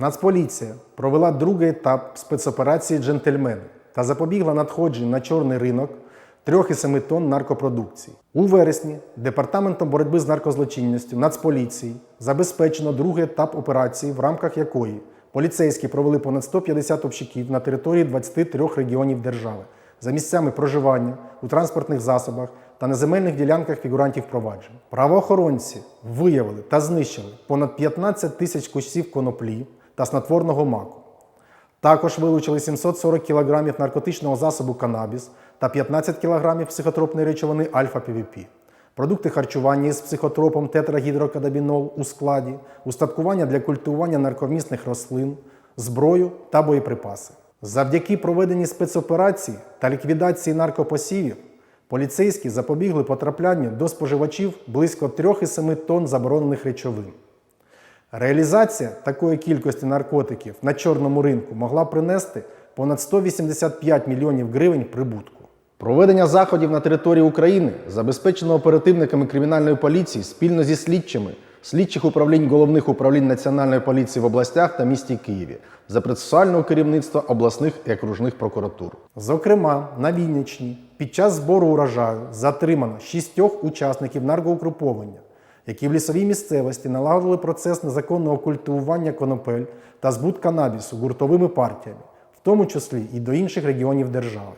Нацполіція провела другий етап спецоперації Джентльмени та запобігла надходженню на чорний ринок 3,7 тонн наркопродукції. У вересні Департаментом боротьби з наркозлочинністю Нацполіції забезпечено другий етап операції, в рамках якої поліцейські провели понад 150 обшуків на території 23 регіонів держави за місцями проживання у транспортних засобах та на земельних ділянках фігурантів проваджень. Правоохоронці виявили та знищили понад 15 тисяч кущів коноплі та снотворного маку. Також вилучили 740 кг наркотичного засобу канабіс та 15 кг психотропної речовини альфа-ПВП, продукти харчування із психотропом тетрагідроканабінол у складі, устаткування для культивування наркомісних рослин, зброю та боєприпаси. Завдяки проведеній спецоперації та ліквідації наркопосівів поліцейські запобігли потраплянню до споживачів близько 3,7 тонн заборонених речовин. Реалізація такої кількості наркотиків на чорному ринку могла принести понад 185 мільйонів гривень прибутку. Проведення заходів на території України забезпечено оперативниками кримінальної поліції спільно зі слідчими слідчих управлінь головних управлінь Національної поліції в областях та місті Києві за процесуального керівництва обласних і окружних прокуратур. Зокрема, на Вінниччині під час збору урожаю затримано шістьох учасників наркоукруповання, які в лісовій місцевості налагодили процес незаконного культивування конопель та збут канабісу гуртовими партіями, в тому числі і до інших регіонів держави.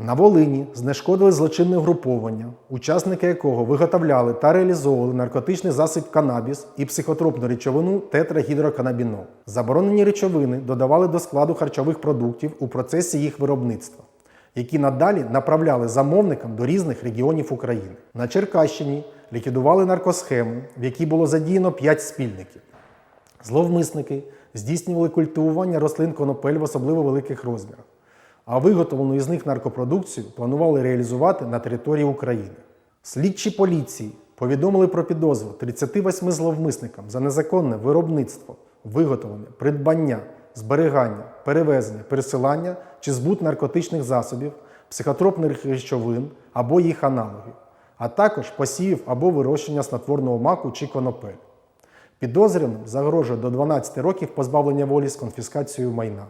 На Волині знешкодили злочинне угруповання, учасники якого виготовляли та реалізовували наркотичний засіб канабіс і психотропну речовину тетрагідроканабінол. Заборонені речовини додавали до складу харчових продуктів у процесі їх виробництва, які надалі направляли замовникам до різних регіонів України. На Черкащині ліквідували наркосхему, в якій було задіяно 5 спільників. Зловмисники здійснювали культивування рослин конопель в особливо великих розмірах, а виготовлену із них наркопродукцію планували реалізувати на території України. Слідчі поліції повідомили про підозру 38 зловмисникам за незаконне виробництво, виготовлення, придбання, зберігання, перевезення, пересилання чи збут наркотичних засобів, психотропних речовин або їх аналогів, а також посівів або вирощення снотворного маку чи конопель. Підозрюваним загрожує до 12 років позбавлення волі з конфіскацією майна.